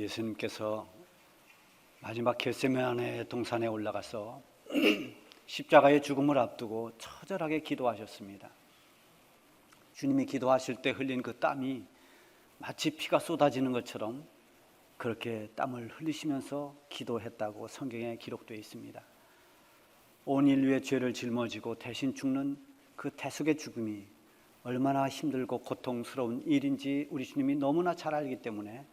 예수님께서 마지막 겟세마네 동산에 올라가서 십자가의 죽음을 앞두고 처절하게 기도하셨습니다. 주님이 기도하실 때 흘린 그 땀이 마치 피가 쏟아지는 것처럼 그렇게 땀을 흘리시면서 기도했다고 성경에 기록되어 있습니다. 온 인류의 죄를 짊어지고 대신 죽는 그 대속의 죽음이 얼마나 힘들고 고통스러운 일인지 우리 주님이 너무나 잘 알기 때문에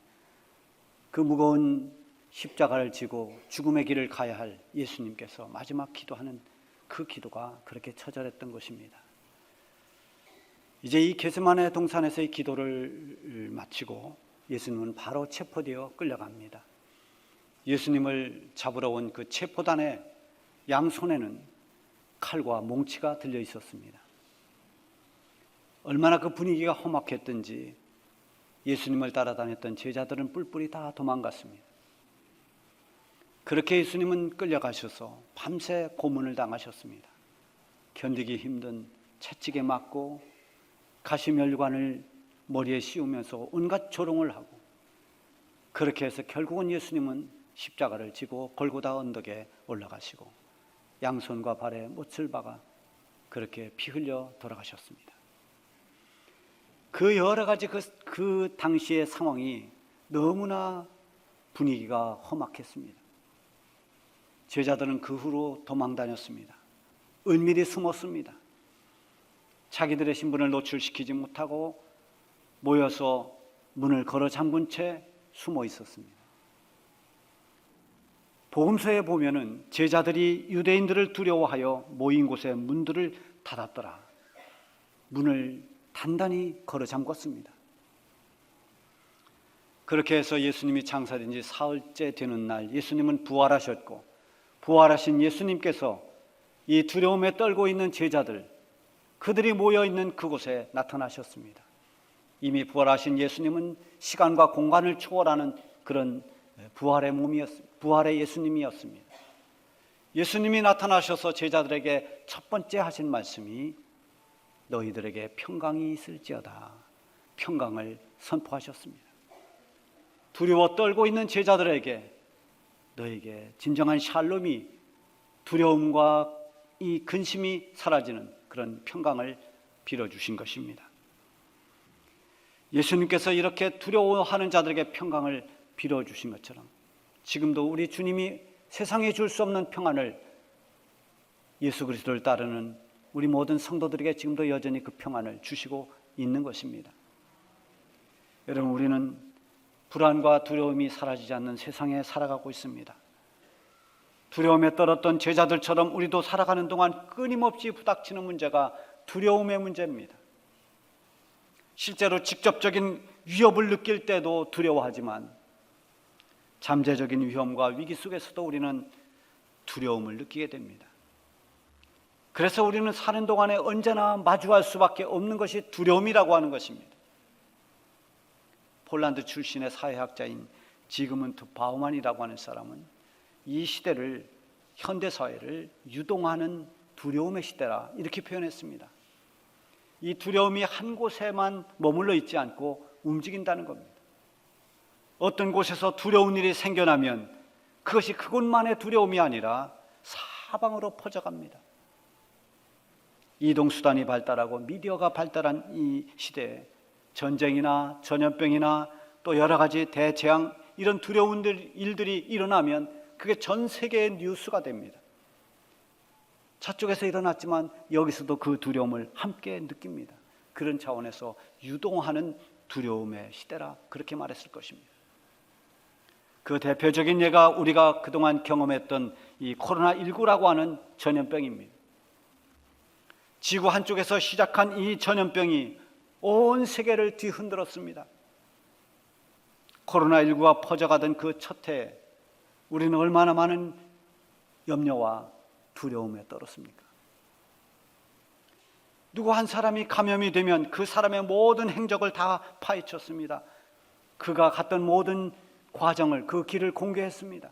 그 무거운 십자가를 지고 죽음의 길을 가야 할 예수님께서 마지막 기도하는 그 기도가 그렇게 처절했던 것입니다. 이제 이 게세마네 동산에서의 기도를 마치고 예수님은 바로 체포되어 끌려갑니다. 예수님을 잡으러 온 그 체포단의 양손에는 칼과 몽치가 들려 있었습니다. 얼마나 그 분위기가 험악했던지 예수님을 따라다녔던 제자들은 뿔뿔이 다 도망갔습니다. 그렇게 예수님은 끌려가셔서 밤새 고문을 당하셨습니다. 견디기 힘든 채찍에 맞고 가시멸관을 머리에 씌우면서 온갖 조롱을 하고 그렇게 해서 결국은 예수님은 십자가를 지고 골고다 언덕에 올라가시고 양손과 발에 못을 박아 그렇게 피 흘려 돌아가셨습니다. 그 여러 가지 그, 그 당시의 상황이 너무나 분위기가 험악했습니다. 제자들은 그 후로 도망 다녔습니다. 은밀히 숨었습니다. 자기들의 신분을 노출시키지 못하고 모여서 문을 걸어 잠근 채 숨어 있었습니다. 복음서에 보면은 제자들이 유대인들을 두려워하여 모인 곳에 문들을 닫았더라. 문을 단단히 걸어 잠궜습니다. 그렇게 해서 예수님이 장사된 지 사흘째 되는 날 예수님은 부활하셨고 부활하신 예수님께서 이 두려움에 떨고 있는 제자들 그들이 모여 있는 그곳에 나타나셨습니다. 이미 부활하신 예수님은 시간과 공간을 초월하는 그런 부활의 몸이었 부활의 예수님이었습니다. 예수님이 나타나셔서 제자들에게 첫 번째 하신 말씀이 너희들에게 평강이 있을지어다. 평강을 선포하셨습니다. 두려워 떨고 있는 제자들에게 너에게 진정한 샬롬이 두려움과 이 근심이 사라지는 그런 평강을 빌어주신 것입니다. 예수님께서 이렇게 두려워하는 자들에게 평강을 빌어주신 것처럼 지금도 우리 주님이 세상에 줄 수 없는 평안을 예수 그리스도를 따르는 우리 모든 성도들에게 지금도 여전히 그 평안을 주시고 있는 것입니다. 여러분, 우리는 불안과 두려움이 사라지지 않는 세상에 살아가고 있습니다. 두려움에 떨었던 제자들처럼 우리도 살아가는 동안 끊임없이 부닥치는 문제가 두려움의 문제입니다. 실제로 직접적인 위협을 느낄 때도 두려워하지만 잠재적인 위험과 위기 속에서도 우리는 두려움을 느끼게 됩니다. 그래서 우리는 사는 동안에 언제나 마주할 수밖에 없는 것이 두려움이라고 하는 것입니다. 폴란드 출신의 사회학자인 지그문트 바우만이라고 하는 사람은 이 시대를 현대 사회를 유동하는 두려움의 시대라 이렇게 표현했습니다. 이 두려움이 한 곳에만 머물러 있지 않고 움직인다는 겁니다. 어떤 곳에서 두려운 일이 생겨나면 그것이 그곳만의 두려움이 아니라 사방으로 퍼져갑니다. 이동수단이 발달하고 미디어가 발달한 이 시대에 전쟁이나 전염병이나 또 여러 가지 대재앙 이런 두려운 일들이 일어나면 그게 전 세계의 뉴스가 됩니다. 저쪽에서 일어났지만 여기서도 그 두려움을 함께 느낍니다. 그런 차원에서 유동하는 두려움의 시대라 그렇게 말했을 것입니다. 그 대표적인 예가 우리가 그동안 경험했던 이 코로나19라고 하는 전염병입니다. 지구 한쪽에서 시작한 이 전염병이 온 세계를 뒤흔들었습니다. 코로나19가 퍼져가던 그 첫 해에 우리는 얼마나 많은 염려와 두려움에 떨었습니까? 누구 한 사람이 감염이 되면 그 사람의 모든 행적을 다 파헤쳤습니다. 그가 갔던 모든 과정을 그 길을 공개했습니다.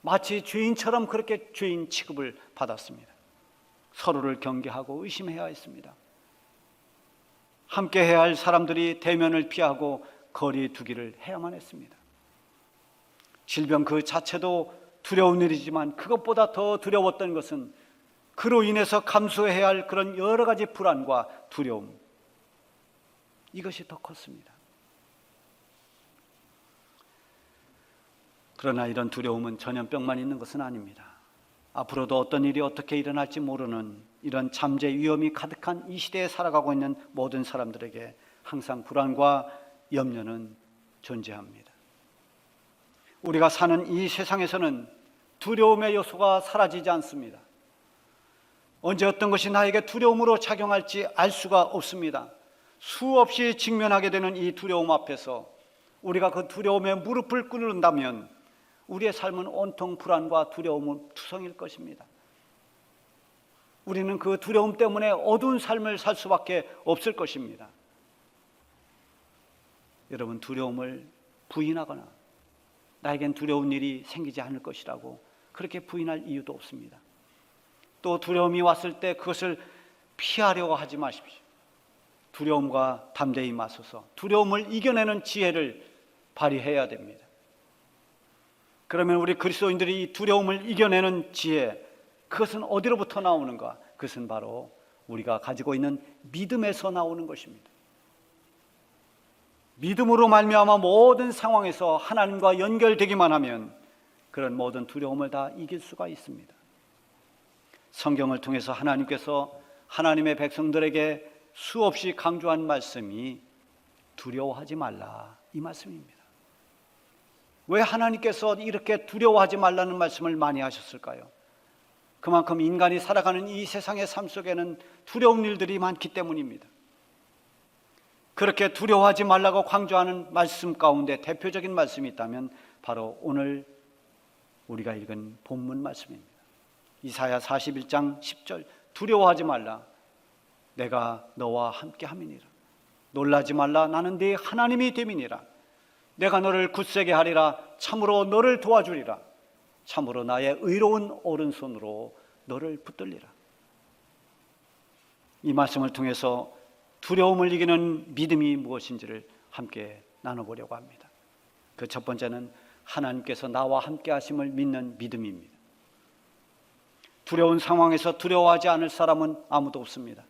마치 죄인처럼 그렇게 죄인 취급을 받았습니다. 서로를 경계하고 의심해야 했습니다. 함께 해야 할 사람들이 대면을 피하고 거리에 두기를 해야만 했습니다. 질병 그 자체도 두려운 일이지만 그것보다 더 두려웠던 것은 그로 인해서 감수해야 할 그런 여러 가지 불안과 두려움. 이것이 더 컸습니다. 그러나 이런 두려움은 전염병만 있는 것은 아닙니다. 앞으로도 어떤 일이 어떻게 일어날지 모르는 이런 잠재 위험이 가득한 이 시대에 살아가고 있는 모든 사람들에게 항상 불안과 염려는 존재합니다. 우리가 사는 이 세상에서는 두려움의 요소가 사라지지 않습니다. 언제 어떤 것이 나에게 두려움으로 작용할지 알 수가 없습니다. 수없이 직면하게 되는 이 두려움 앞에서 우리가 그 두려움에 무릎을 꿇는다면 우리의 삶은 온통 불안과 두려움은 투성일 것입니다. 우리는 그 두려움 때문에 어두운 삶을 살 수밖에 없을 것입니다. 여러분 두려움을 부인하거나 나에겐 두려운 일이 생기지 않을 것이라고 그렇게 부인할 이유도 없습니다. 또 두려움이 왔을 때 그것을 피하려고 하지 마십시오. 두려움과 담대히 맞서서 두려움을 이겨내는 지혜를 발휘해야 됩니다. 그러면 우리 그리스도인들이 이 두려움을 이겨내는 지혜, 그것은 어디로부터 나오는가? 그것은 바로 우리가 가지고 있는 믿음에서 나오는 것입니다. 믿음으로 말미암아 모든 상황에서 하나님과 연결되기만 하면 그런 모든 두려움을 다 이길 수가 있습니다. 성경을 통해서 하나님께서 하나님의 백성들에게 수없이 강조한 말씀이 두려워하지 말라 이 말씀입니다. 왜 하나님께서 이렇게 두려워하지 말라는 말씀을 많이 하셨을까요? 그만큼 인간이 살아가는 이 세상의 삶 속에는 두려운 일들이 많기 때문입니다. 그렇게 두려워하지 말라고 강조하는 말씀 가운데 대표적인 말씀이 있다면 바로 오늘 우리가 읽은 본문 말씀입니다. 이사야 41장 10절 두려워하지 말라 내가 너와 함께 함이니라 놀라지 말라 나는 네 하나님이 됨이니라 내가 너를 굳세게 하리라 참으로 너를 도와주리라 참으로 나의 의로운 오른손으로 너를 붙들리라 이 말씀을 통해서 두려움을 이기는 믿음이 무엇인지를 함께 나눠보려고 합니다. 그 첫 번째는 하나님께서 나와 함께 하심을 믿는 믿음입니다. 두려운 상황에서 두려워하지 않을 사람은 아무도 없습니다.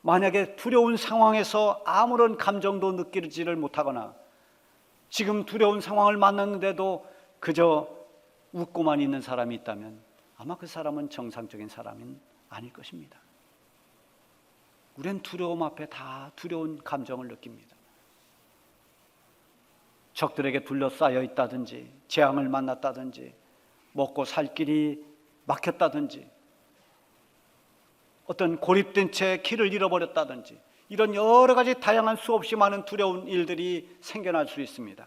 만약에 두려운 상황에서 아무런 감정도 느끼지를 못하거나 지금 두려운 상황을 만났는데도 그저 웃고만 있는 사람이 있다면 아마 그 사람은 정상적인 사람은 아닐 것입니다. 우리는 두려움 앞에 다 두려운 감정을 느낍니다. 적들에게 둘러싸여 있다든지, 재앙을 만났다든지, 먹고 살 길이 막혔다든지, 어떤 고립된 채 길을 잃어버렸다든지, 이런 여러 가지 다양한 수없이 많은 두려운 일들이 생겨날 수 있습니다.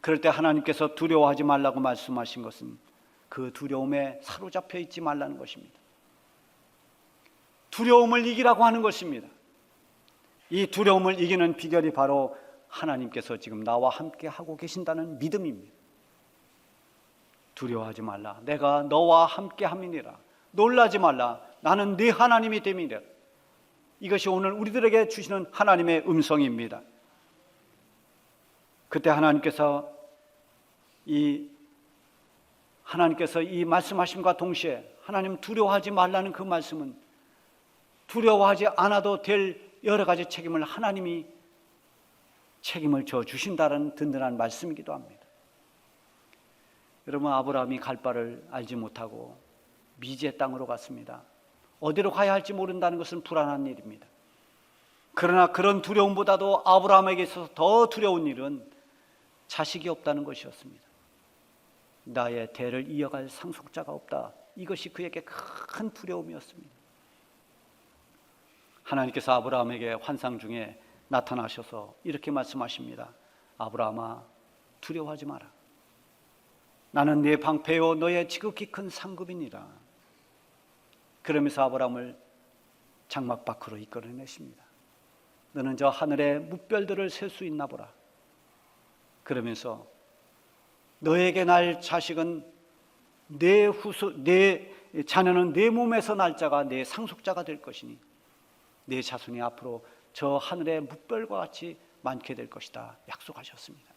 그럴 때 하나님께서 두려워하지 말라고 말씀하신 것은 그 두려움에 사로잡혀 있지 말라는 것입니다. 두려움을 이기라고 하는 것입니다. 이 두려움을 이기는 비결이 바로 하나님께서 지금 나와 함께 하고 계신다는 믿음입니다. 두려워하지 말라. 내가 너와 함께 함이니라. 놀라지 말라. 나는 네 하나님이 됨이라. 이것이 오늘 우리들에게 주시는 하나님의 음성입니다. 그때 하나님께서 이 하나님께서 이 말씀하심과 동시에 하나님 두려워하지 말라는 그 말씀은 두려워하지 않아도 될 여러 가지 책임을 하나님이 책임을 져 주신다는 든든한 말씀이기도 합니다. 여러분 아브라함이 갈 바를 알지 못하고 미지의 땅으로 갔습니다. 어디로 가야 할지 모른다는 것은 불안한 일입니다. 그러나 그런 두려움보다도 아브라함에게 있어서 더 두려운 일은 자식이 없다는 것이었습니다. 나의 대를 이어갈 상속자가 없다. 이것이 그에게 큰 두려움이었습니다. 하나님께서 아브라함에게 환상 중에 나타나셔서 이렇게 말씀하십니다. 아브라함아 두려워하지 마라. 나는 네 방패요 너의 지극히 큰 상급이니라. 그러면서 아브라함을 장막 밖으로 이끌어내십니다. 너는 저 하늘의 뭇별들을 셀 수 있나 보라. 그러면서 너에게 날 자식은 내 후손, 내 자녀는 내 몸에서 날 자가 내 상속자가 될 것이니 내 자손이 앞으로 저 하늘의 뭇별과 같이 많게 될 것이다 약속하셨습니다.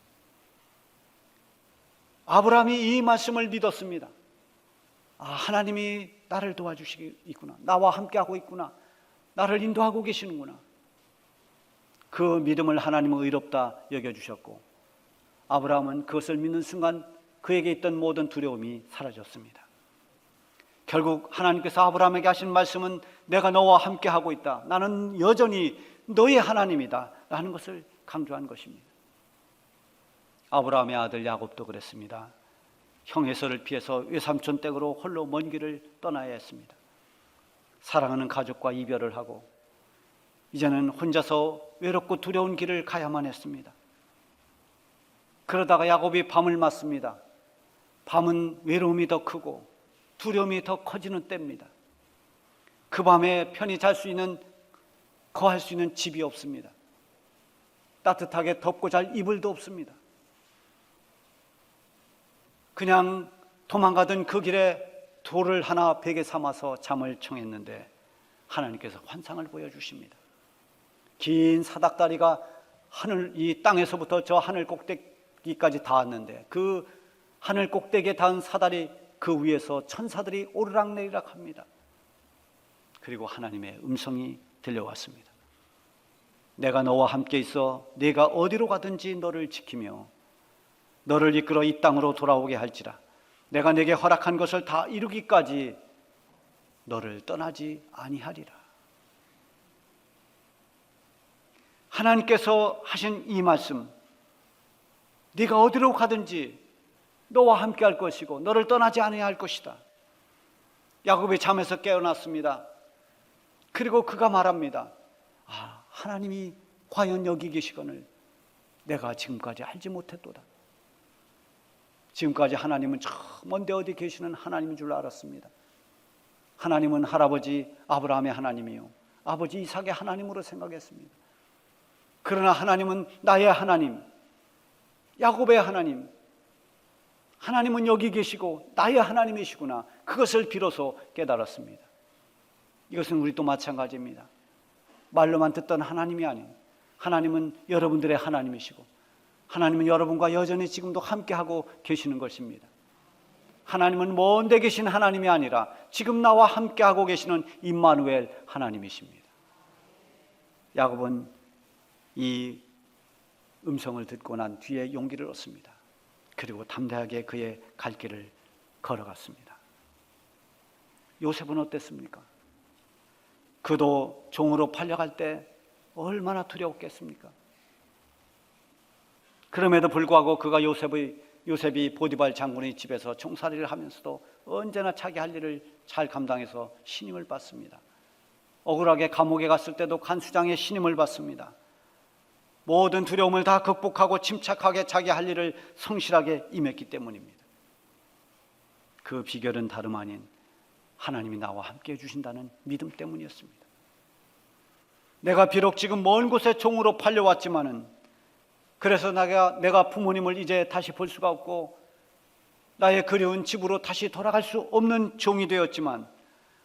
아브라함이 이 말씀을 믿었습니다. 아, 하나님이 나를 도와주시겠구나. 나와 함께하고 있구나. 나를 인도하고 계시는구나. 그 믿음을 하나님은 의롭다 여겨주셨고, 아브라함은 그것을 믿는 순간 그에게 있던 모든 두려움이 사라졌습니다. 결국 하나님께서 아브라함에게 하신 말씀은 내가 너와 함께하고 있다. 나는 여전히 너의 하나님이다. 라는 것을 강조한 것입니다. 아브라함의 아들 야곱도 그랬습니다. 형 에서를 피해서 외삼촌 댁으로 홀로 먼 길을 떠나야 했습니다. 사랑하는 가족과 이별을 하고 이제는 혼자서 외롭고 두려운 길을 가야만 했습니다. 그러다가 야곱이 밤을 맞습니다. 밤은 외로움이 더 크고 두려움이 더 커지는 때입니다. 그 밤에 편히 잘 수 있는 거할 수 있는 집이 없습니다. 따뜻하게 덮고 잘 이불도 없습니다. 그냥 도망가던 그 길에 돌을 하나 베개 삼아서 잠을 청했는데 하나님께서 환상을 보여주십니다. 긴 사닥다리가 하늘 이 땅에서부터 저 하늘 꼭대기까지 닿았는데 그 하늘 꼭대기에 닿은 사다리 그 위에서 천사들이 오르락내리락 합니다. 그리고 하나님의 음성이 들려왔습니다. 내가 너와 함께 있어 네가 어디로 가든지 너를 지키며 너를 이끌어 이 땅으로 돌아오게 할지라 내가 내게 허락한 것을 다 이루기까지 너를 떠나지 아니하리라. 하나님께서 하신 이 말씀 네가 어디로 가든지 너와 함께 할 것이고 너를 떠나지 아니할 것이다. 야곱이 잠에서 깨어났습니다. 그리고 그가 말합니다. 아, 하나님이 과연 여기 계시거늘 내가 지금까지 알지 못했도다. 지금까지 하나님은 저 먼데 어디 계시는 하나님인 줄 알았습니다. 하나님은 할아버지 아브라함의 하나님이요. 아버지 이삭의 하나님으로 생각했습니다. 그러나 하나님은 나의 하나님, 야곱의 하나님, 하나님은 여기 계시고 나의 하나님이시구나. 그것을 비로소 깨달았습니다. 이것은 우리도 마찬가지입니다. 말로만 듣던 하나님이 아닌 하나님은 여러분들의 하나님이시고 하나님은 여러분과 여전히 지금도 함께하고 계시는 것입니다. 하나님은 먼데 계신 하나님이 아니라 지금 나와 함께하고 계시는 임마누엘 하나님이십니다. 야곱은 이 음성을 듣고 난 뒤에 용기를 얻습니다. 그리고 담대하게 그의 갈 길을 걸어갔습니다. 요셉은 어땠습니까? 그도 종으로 팔려갈 때 얼마나 두려웠겠습니까? 그럼에도 불구하고 그가 요셉의 요셉이 보디발 장군의 집에서 총살이를 하면서도 언제나 자기 할 일을 잘 감당해서 신임을 받습니다. 억울하게 감옥에 갔을 때도 간수장의 신임을 받습니다. 모든 두려움을 다 극복하고 침착하게 자기 할 일을 성실하게 임했기 때문입니다. 그 비결은 다름 아닌 하나님이 나와 함께 해주신다는 믿음 때문이었습니다. 내가 비록 지금 먼 곳에 종으로 팔려왔지만은 그래서 내가, 내가 부모님을 이제 다시 볼 수가 없고 나의 그리운 집으로 다시 돌아갈 수 없는 종이 되었지만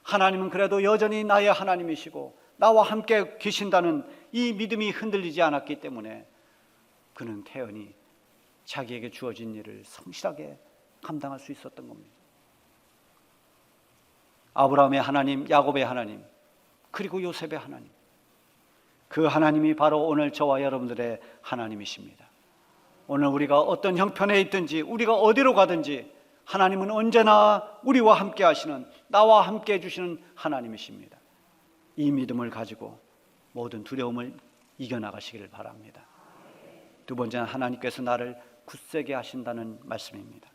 하나님은 그래도 여전히 나의 하나님이시고 나와 함께 계신다는 이 믿음이 흔들리지 않았기 때문에 그는 태연히 자기에게 주어진 일을 성실하게 감당할 수 있었던 겁니다. 아브라함의 하나님, 야곱의 하나님, 그리고 요셉의 하나님. 그 하나님이 바로 오늘 저와 여러분들의 하나님이십니다. 오늘 우리가 어떤 형편에 있든지 우리가 어디로 가든지 하나님은 언제나 우리와 함께 하시는 나와 함께 해주시는 하나님이십니다. 이 믿음을 가지고 모든 두려움을 이겨나가시기를 바랍니다. 두 번째는 하나님께서 나를 굳세게 하신다는 말씀입니다.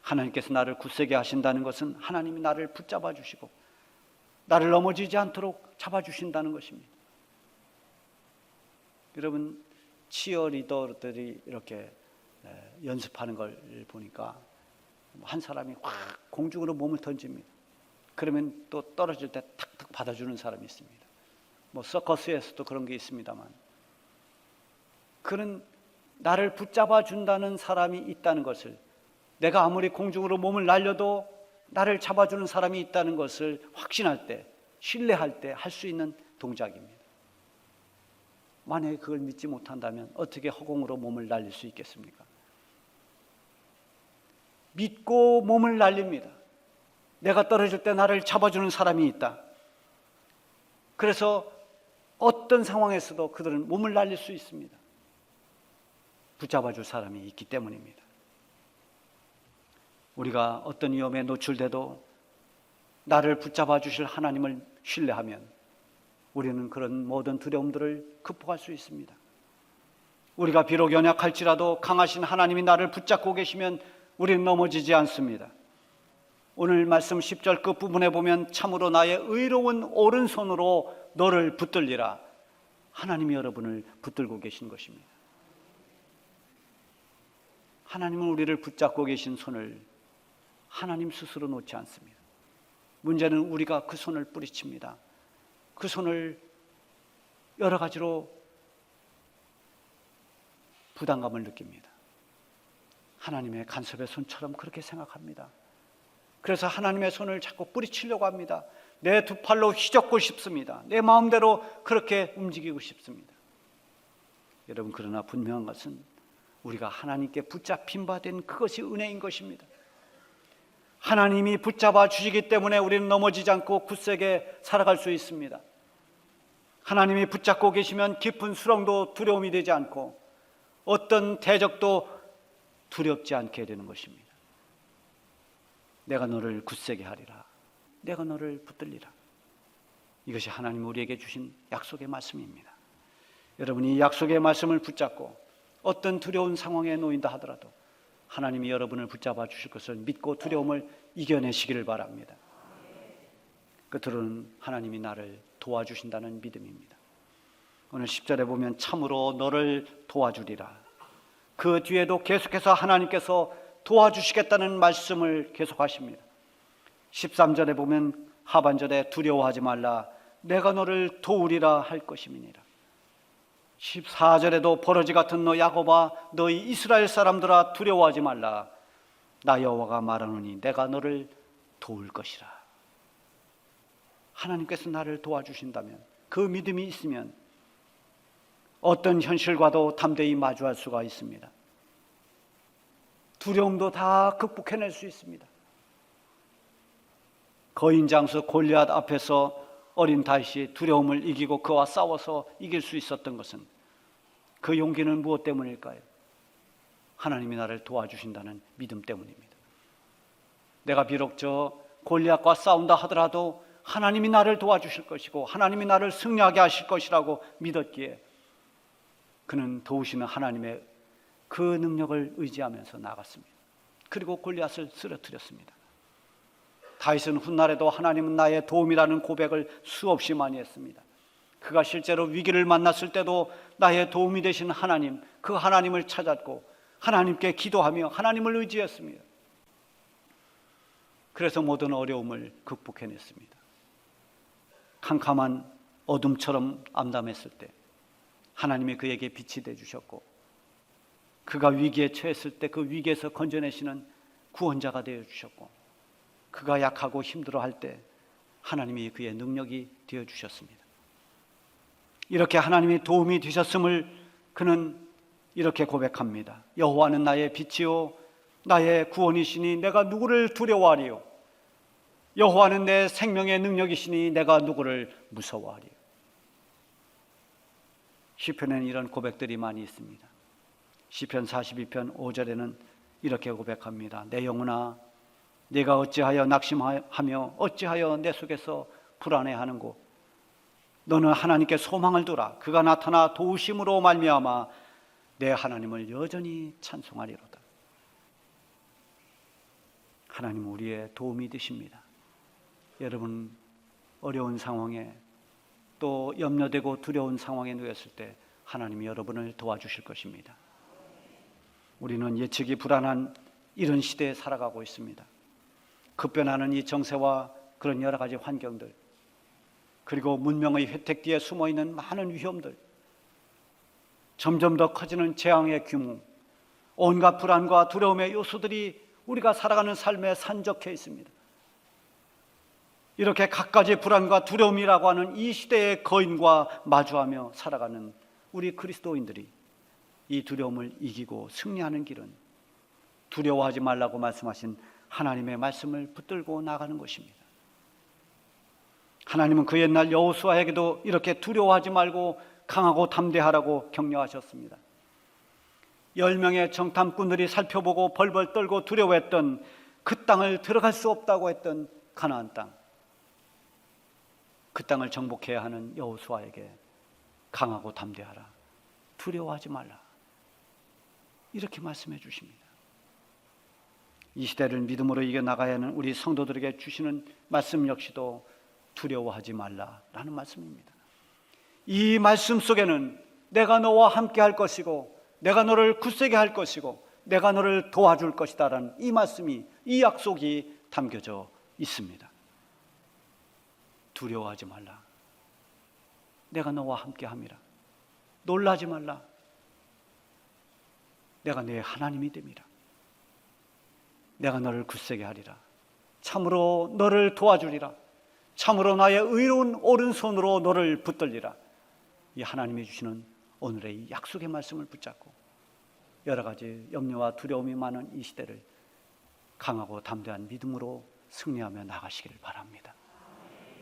하나님께서 나를 굳세게 하신다는 것은 하나님이 나를 붙잡아 주시고 나를 넘어지지 않도록 잡아 주신다는 것입니다. 여러분 치어리더들이 이렇게 연습하는 걸 보니까 한 사람이 확 공중으로 몸을 던집니다. 그러면 또 떨어질 때 탁탁 받아주는 사람이 있습니다. 뭐 서커스에서도 그런 게 있습니다만 그는 나를 붙잡아 준다는 사람이 있다는 것을 내가 아무리 공중으로 몸을 날려도 나를 잡아주는 사람이 있다는 것을 확신할 때, 신뢰할 때 할 수 있는 동작입니다. 만약에 그걸 믿지 못한다면 어떻게 허공으로 몸을 날릴 수 있겠습니까? 믿고 몸을 날립니다. 내가 떨어질 때 나를 잡아주는 사람이 있다. 그래서 어떤 상황에서도 그들은 몸을 날릴 수 있습니다. 붙잡아줄 사람이 있기 때문입니다. 우리가 어떤 위험에 노출돼도 나를 붙잡아 주실 하나님을 신뢰하면 우리는 그런 모든 두려움들을 극복할 수 있습니다. 우리가 비록 연약할지라도 강하신 하나님이 나를 붙잡고 계시면 우리는 넘어지지 않습니다. 오늘 말씀 10절 끝부분에 보면 참으로 나의 의로운 오른손으로 너를 붙들리라. 하나님이 여러분을 붙들고 계신 것입니다. 하나님은 우리를 붙잡고 계신 손을 하나님 스스로 놓지 않습니다. 문제는 우리가 그 손을 뿌리칩니다. 그 손을 여러 가지로 부담감을 느낍니다. 하나님의 간섭의 손처럼 그렇게 생각합니다. 그래서 하나님의 손을 자꾸 뿌리치려고 합니다. 내 두 팔로 휘젓고 싶습니다. 내 마음대로 그렇게 움직이고 싶습니다. 여러분, 그러나 분명한 것은 우리가 하나님께 붙잡힌 바 된 그것이 은혜인 것입니다. 하나님이 붙잡아 주시기 때문에 우리는 넘어지지 않고 굳세게 살아갈 수 있습니다. 하나님이 붙잡고 계시면 깊은 수렁도 두려움이 되지 않고 어떤 대적도 두렵지 않게 되는 것입니다. 내가 너를 굳세게 하리라. 내가 너를 붙들리라. 이것이 하나님 우리에게 주신 약속의 말씀입니다. 여러분이 이 약속의 말씀을 붙잡고 어떤 두려운 상황에 놓인다 하더라도 하나님이 여러분을 붙잡아 주실 것을 믿고 두려움을 이겨내시기를 바랍니다. 끝으로는 하나님이 나를 도와주신다는 믿음입니다. 오늘 10절에 보면 참으로 너를 도와주리라. 그 뒤에도 계속해서 하나님께서 도와주시겠다는 말씀을 계속하십니다. 13절에 보면 하반절에 두려워하지 말라. 내가 너를 도우리라 할 것임이니라. 14절에도 버러지 같은 너 야곱아 너희 이스라엘 사람들아 두려워하지 말라. 나 여호와가 말하노니 내가 너를 도울 것이라. 하나님께서 나를 도와주신다면 그 믿음이 있으면 어떤 현실과도 담대히 마주할 수가 있습니다. 두려움도 다 극복해낼 수 있습니다. 거인 장수 골리앗 앞에서 어린 다윗이 두려움을 이기고 그와 싸워서 이길 수 있었던 것은 그 용기는 무엇 때문일까요? 하나님이 나를 도와주신다는 믿음 때문입니다. 내가 비록 저 골리앗과 싸운다 하더라도 하나님이 나를 도와주실 것이고 하나님이 나를 승리하게 하실 것이라고 믿었기에 그는 도우시는 하나님의 그 능력을 의지하면서 나갔습니다. 그리고 골리앗을 쓰러뜨렸습니다. 다윗은 훗날에도 하나님은 나의 도움이라는 고백을 수없이 많이 했습니다. 그가 실제로 위기를 만났을 때도 나의 도움이 되신 하나님, 그 하나님을 찾았고 하나님께 기도하며 하나님을 의지했습니다. 그래서 모든 어려움을 극복해냈습니다. 캄캄한 어둠처럼 암담했을 때 하나님이 그에게 빛이 돼 주셨고 그가 위기에 처했을 때 그 위기에서 건져내시는 구원자가 되어 주셨고 그가 약하고 힘들어 할 때 하나님이 그의 능력이 되어 주셨습니다. 이렇게 하나님이 도움이 되셨음을 그는 이렇게 고백합니다. 여호와는 나의 빛이요 나의 구원이시니 내가 누구를 두려워하리요 여호와는 내 생명의 능력이시니 내가 누구를 무서워하리요? 시편에는 이런 고백들이 많이 있습니다. 시편 42편 5절에는 이렇게 고백합니다. 내 영혼아 내가 어찌하여 낙심하며 어찌하여 내 속에서 불안해하는고? 너는 하나님께 소망을 두라. 그가 나타나 도우심으로 말미암아 내 하나님을 여전히 찬송하리로다. 하나님 우리의 도움이 되십니다 여러분 어려운 상황에 또 염려되고 두려운 상황에 놓였을 때 하나님이 여러분을 도와주실 것입니다 우리는 예측이 불안한 이런 시대에 살아가고 있습니다 급변하는 이 정세와 그런 여러 가지 환경들 그리고 문명의 혜택 뒤에 숨어 있는 많은 위험들 점점 더 커지는 재앙의 규모 온갖 불안과 두려움의 요소들이 우리가 살아가는 삶에 산적해 있습니다. 이렇게 갖가지 불안과 두려움이라고 하는 이 시대의 거인과 마주하며 살아가는 우리 그리스도인들이 이 두려움을 이기고 승리하는 길은 두려워하지 말라고 말씀하신 하나님의 말씀을 붙들고 나가는 것입니다. 하나님은 그 옛날 여호수아에게도 이렇게 두려워하지 말고 강하고 담대하라고 격려하셨습니다. 열 명의 정탐꾼들이 살펴보고 벌벌 떨고 두려워했던 그 땅을 들어갈 수 없다고 했던 가나안 땅. 그 땅을 정복해야 하는 여호수아에게 강하고 담대하라. 두려워하지 말라. 이렇게 말씀해 주십니다. 이 시대를 믿음으로 이겨 나가야 하는 우리 성도들에게 주시는 말씀 역시도 두려워하지 말라라는 말씀입니다. 이 말씀 속에는 내가 너와 함께 할 것이고 내가 너를 굳세게 할 것이고 내가 너를 도와줄 것이다라는 이 말씀이 이 약속이 담겨져 있습니다. 두려워하지 말라. 내가 너와 함께 함이라. 놀라지 말라. 내가 내 하나님이 됨이라. 내가 너를 굳세게 하리라. 참으로 너를 도와주리라. 참으로 나의 의로운 오른손으로 너를 붙들리라. 이 하나님이 주시는 오늘의 이 약속의 말씀을 붙잡고 여러 가지 염려와 두려움이 많은 이 시대를 강하고 담대한 믿음으로 승리하며 나가시길 바랍니다.